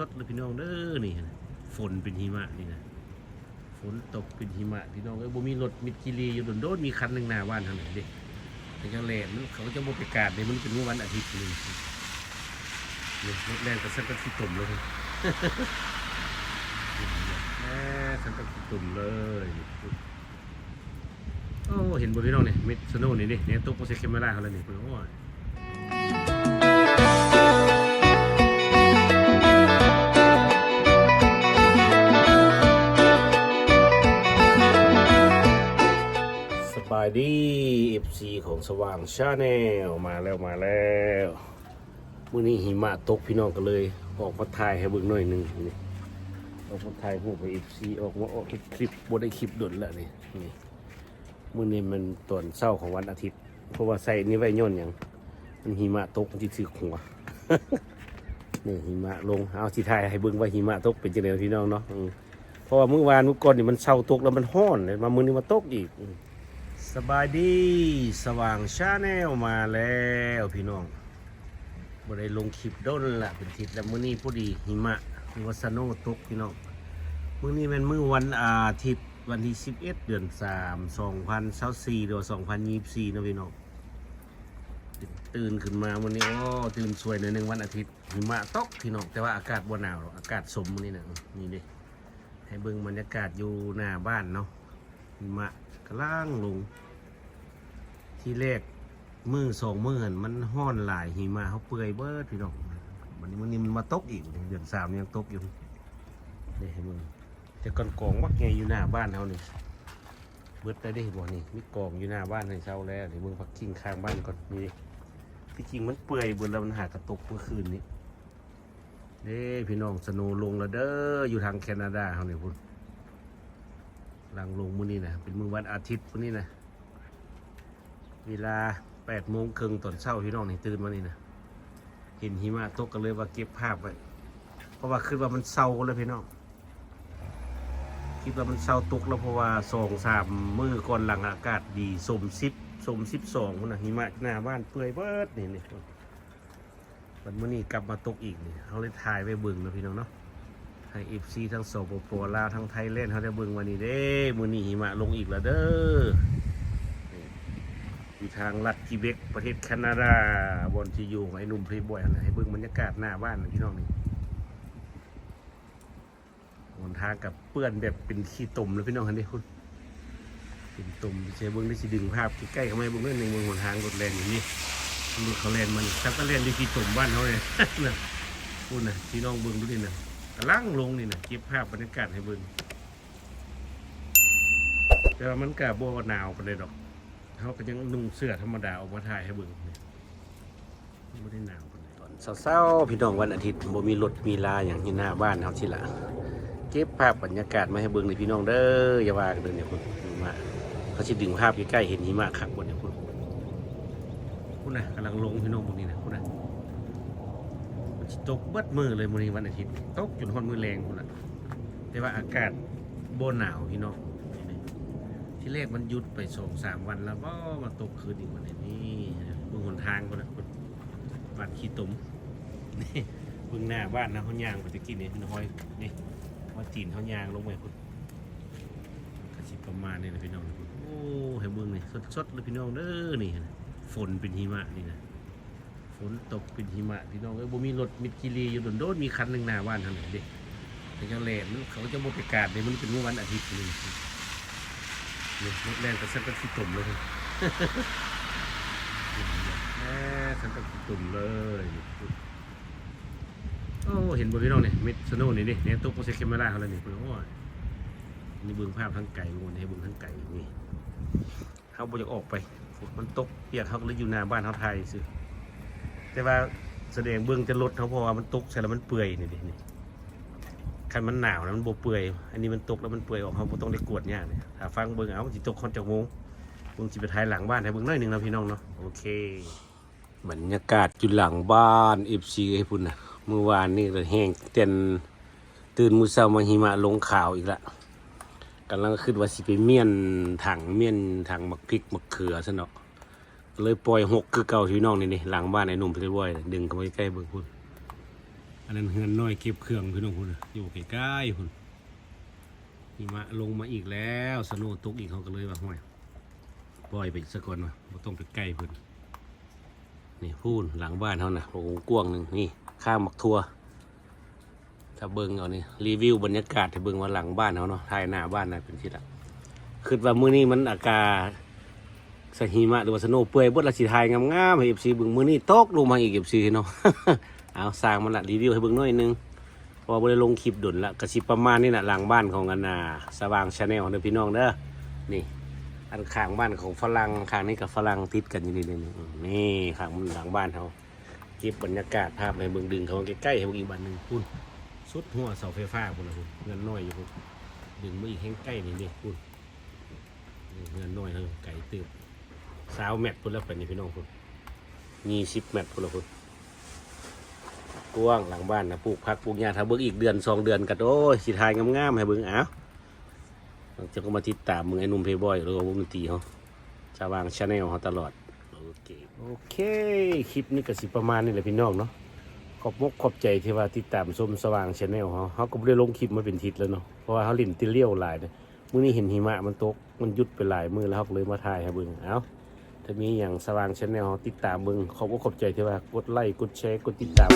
สดเลยพี่น้องเด้อนี่นะฝนเป็นหิมะนี่นะฝนตกเป็นหิมะพี่น้องเอ้ยบ่มีรถมิดกิรีอยู่โดนๆมีคันหนึ่งหน้าบ้านทานั้นเด้แต่จังแลมเขาจะบ่ปกาศเลยมันเป็นวันอาทิตย์นึงนี่รถแล่นกับสักกะขี้ตุ่มเลยแม่สันตะตุ่มเลยโอ้เห็นบนพี่น้องเนี่ยมิดสโน่นี่นี่เนี่ยตุ๊กโปรเซคเคมเมราเขาเลยนี่คุณโอ้ FC ของสว่างชาแนลมาแล้วมาแล้วมื่อนี้หิมะตกพี่น้องกันเลย ออกมาถ่ายให้เบิ่งหน่อยหนึ่งนี่ออกมาถ่ายรูปไปอีกซีออกมาออกคลิปบได้คลิปดุดแล้วนี่นี่มื้อนี้มันตอนเช้าของวันอาทิตย์ เพราะว่าใส่นี่ไว้ย่นอย่างมันหิมะตกมันที่ถือหัวนี่หิมะลงเอาสิถ่ายให้เบิ่งว่าหิมะตกเป็นจังไดพี่น้องเนาะเพราะว่าเมื่อวานเมื่อก่อนนี่มันเช้าตกแล้วมันห้อนเลยมามื้อนี้มาตกอีกอื สบายดีสว่างชาแนลมาแล้วพี่น้องบ่ได้ลงคลิปโดนละเป็นทิศแล้วมื้อนี้พอดีหิมะวัสโนตกพี่น้องมื้อนี้เป็นมื้อวันอาทิตย์วันที่ 11 เดือน 3 2024หรือว่า2024นะพี่น้องตื่นขึ้นมาวันนี้โอ้ตื่นสวยหน่อยหนึงวันอาทิตย์หิมะตกพี่น้องแต่ว่าอากาศบ่หนาวหรอกอากาศสมมื้อนี้นะนี่ด้ให้เบิ่งบรรยากาศอยู่หน้าบ้านเนาะ หิมะกำลังลง ที่แรกมือสองมือหันมันห้อนหลายหิมะเขาเปื่อยเบิดพี่น้องวันนี้มันนี่มันมาตกอีกเดือนสามยังตกอยู่นี่ให้มึงแต่ก่อนกองวักไงอยู่หน้าบ้านเขานี่เบิดได้ได้บ่นี่มีกองอยู่หน้าบ้านให้เช่าแล้วเดี๋ยวมึงพักกิ้งข้างบ้านก่อนนี่ที่จริงมันเปื่อยเบิดแล้วมันหากระตกเมื่อคืนนี้เด้พี่น้องสนว์ลงแล้วเด้ออยู่ทางแคนาดาเขาเนี่ยพุ่น ลังลงมื้อนี้นะเป็นมื้อวันอาทิตย์พุ่นนี้นะเวลาแปดโมงครึ่งตอนเช้าพี่น้องนี่ตื่นมานี่นะเห็นหิมะตกกันเลยว่าเก็บภาพไว้เพราะว่าคิดว่ามันเศร้าแล้วพี่น้องคิดว่ามันเศร้าตกแล้วเพราะว่าสองสามมือก่อนหลังอากาศดีสมสิบสมสิบสองนะหิมะหน้าบ้านเปื่อยเบิดนี่นี่วันมื่อนี้กลับมาตกอีกนี่เขาเลยถ่ายไปเบิ่งนะพี่น้องเนาะ ให้เอฟซีทั้งโสปโปลาวทั้งไทยเล่นเขาได้เบิ่งวันนี้เด้มื่อนี้หิมะลงอีกแล้วเด้ออยู่ทางรัฐกิเบกประเทศแคนาดาบนที่อยู่ของไอ้หนุ่มพรีบอยนะให้เบิ่งบรรยากาศหน้าบ้านนะพี่น้องนี่หนทางกับเปื้อนแบบเป็นขี้ตุ่มเลยพี่น้องคันนี้คุณเป็นตุ่มใช้เบิ่งได้สิดึงภาพใกล้ๆเข้ามาให้เบิ่งเรื่องหนึ่งเบิ่งหนทางรถแรงอย่างนี้รถเขาแรงมันชักก็แรงดีขี้ตุ่มบ้านเขาเลย นะพูดนะพี่น้องเบิ่งดูดินะ กำลังลงนี่นะเก็บภาพบรรยากาศให้เบิ่งแต่ว่ามันกะบ่หนาวปานใดดอกเขาก็ยังนุ่งเสื้อธรรมดาออกมาถ่ายให้เบิ่งนี่ไม่ได้หนาวปานใดตอนเช้าๆพี่น้องวันอาทิตย์บ่มีรถมีลาอย่างที่หน้าบ้านเขาทีละเก็บภาพบรรยากาศมาให้เบิ่งในพี่น้องเด้ออย่าว่ากันเด้อเนี่ยคุณหิมะเขาสิดึงภาพใกล้ๆเห็นหิมะคักบนเนี่ยคุณคุณนะกำลังลงพี่น้องพวกนี้นะคุณนะมันสิ ตกเบิดมือเลยมื้อนี้วันอาทิตย์ตกจนฮอดมือแรงคุณน่ะแต่ว่าอากาศบ่หนาวพี่น้องที่แรกมันหยุดไปสองสามวันแล้วก็มาตกคืนอีกวันนี้เบื้องหนทางคนนะคนบ้านขี้ตุ่มนี่เบื้องหน้าบ้านนะเขายางไปตะกี้นี่น้อยนี่ว่าจีนเขายางลงไปคุณกระชิบประมาณนี้นะพี่น้องโอ้ให้เบื้องนี่สดๆเลยพี่น้องเด้อนี่ฝนเป็นหิมะนี่นะ ฝนตกเป็นหิมะพี่น้องเอ้ยบ่มีรถมิดกิรีอยู่โดนๆมีคันหนึ่งหน้าบ้านทานั้นเด็แต่จังแหลมันเขาจะบ่ประกาศเลยมันเป็นเมื่อวันอาทิตย์นึงนี่รถแรงกับสันตะขี้ตุ่มเลยแม่สันตะขี้ตุ่มเลยโอ้เห็นบนพี่น้องเนี่ยมิดสโน่นี่ดิเนี่ยตุ๊กโปรเซคเคมเมราเขาเลยนี่คุณโอ้ยนี่เบื้องภาพทั้งไก่บนให้เบื้องทั้งไก่นี่เขาบอยากออกไป มันตกเปียกเขาก็เลยอยู่หน้าบ้านเขาไทยสิ แต่ว่าแสดงเบื้องจะลดเขาเพราะว่ามันตกใส่แล้วมันเปื่อยนี่ดินี่คันมันหนาวนะมันบเปื่อย อันนี้มันตกแล้วมันเปื่อยออกเขาต้องได้กวดเนี่ยถ้าฟังเบิ่งเอามันสิตกคนจากโมงเบิ่งสิไปท้ายหลังบ้านให้เบิ่งน้อยหนึ่งนะพี่น้องเนาะโอเคบรรยากาศอยู่หลังบ้านเอฟซีให้พุ่นนะเมื่อวานนี่ก็แห้งเต็นตื่นมื้อเช้ามาหิมะลงข่าวอีกละกำลังคิดว่าสิไปเมียนถังเมียนถังมักพริกมักเขือซะเนาะ เลยปล่อยหกคือเก่าพี่น้องนี่นี่หลังบ้านไอ้หนุ่มไปเรื่อยดึงเข้าไปใกล้เบิ่งพุ่นอันนั้นเฮือนน้อยเก็บเครื่องพี่น้องคุณอยู่ใกล้ๆคุณหิมะลงมาอีกแล้วสโนว์ตกอีกเขาก็เลยว่าห่วยปล่อยไปสักก่อนวะบ่ต้องไปใกล้เพิ่นนี่พูนหลังบ้านเขานะโอ้กว้างหนึ่งนี่ข้ามมักทัวถ้าเบิ่งเอานี่รีวิวบรรยากาศให้เบิ่งว่าหลังบ้านเขาเนาะถ่ายหน้าบ้านนะเป็นที่ละคิดว่ามื้อนี้มันอากาศ สหิมะหรือว่าสโนเปื่อยบดละสิทายงามๆให้ FC เบิ่งมือนี้ตกลงมาอีก FC เนาะเอาสร้างมันละรีวิวให้บิ่งหน่อยหนึงพอบ่ได้ลงคลิปดุนละกระสิบประมาณนี้น่ะหลังบ้านของกันน่ะสว่างชาแนลเด้อพี่น้องเด้อนี่ อันข้างบ้านของฝรั่งข้างนี้กับฝรั่งติดกันอยู่นี่นี่นี่นี่ข้างมันหลังบ้านเขาเก็บบรรยากาศภาพให้เบิ่งดึงเขาใกล้ๆให้เบิ่งอีกบ้านหนึงพุ่นสุดหัวเสาไฟฟ้าพุ่นละพุ่นเงินน้อยอยู่พุ่นดึงมาอีกแห้งใกล้นี่นี่พุ่นนี่เงินน้อยเฮาไก่ตืบ สาวแมทพุ่นแล้วไปนี่พี่น้องพุ่นยี่สิบแมทพุ่นละพุ่นกว้างหลังบ้านนะปลูกผักปลูกหญ้าถ้าเบิ่งอีกเดือนสองเดือนก็โอ้ยสิทายงามๆให้เบิ่งอ้าวจะก็มาติดตามมึงไอ้นุ่มเพย์บอยหรือว่าวงดนตรีเขาชาวางชาแนลเขาตลอดโอเคโอเคคลิปนี้ก็สิประมาณนี้แหละพี่น้องเนาะขอบมกขอบใจที่ว่าติดตามชมสว่างชาแนลเขาเขาก็ไม่ได้ลงคลิปมาเป็นทิศแล้วเนาะเพราะว่าเขาลิ่นติเลี้ยวหลายเนี่ยมื้อนี้เห็นหิมะมันตกมันหยุดไปหลายมือแล้วเขาเลยมาถ่ายให้เบิ่งเอ้า ถ้ามีอย่างสว่างชาแนลติดตามมึงขอบก็ขอบใจที่ว่ากดไลค์กดแชร์กดติดตาม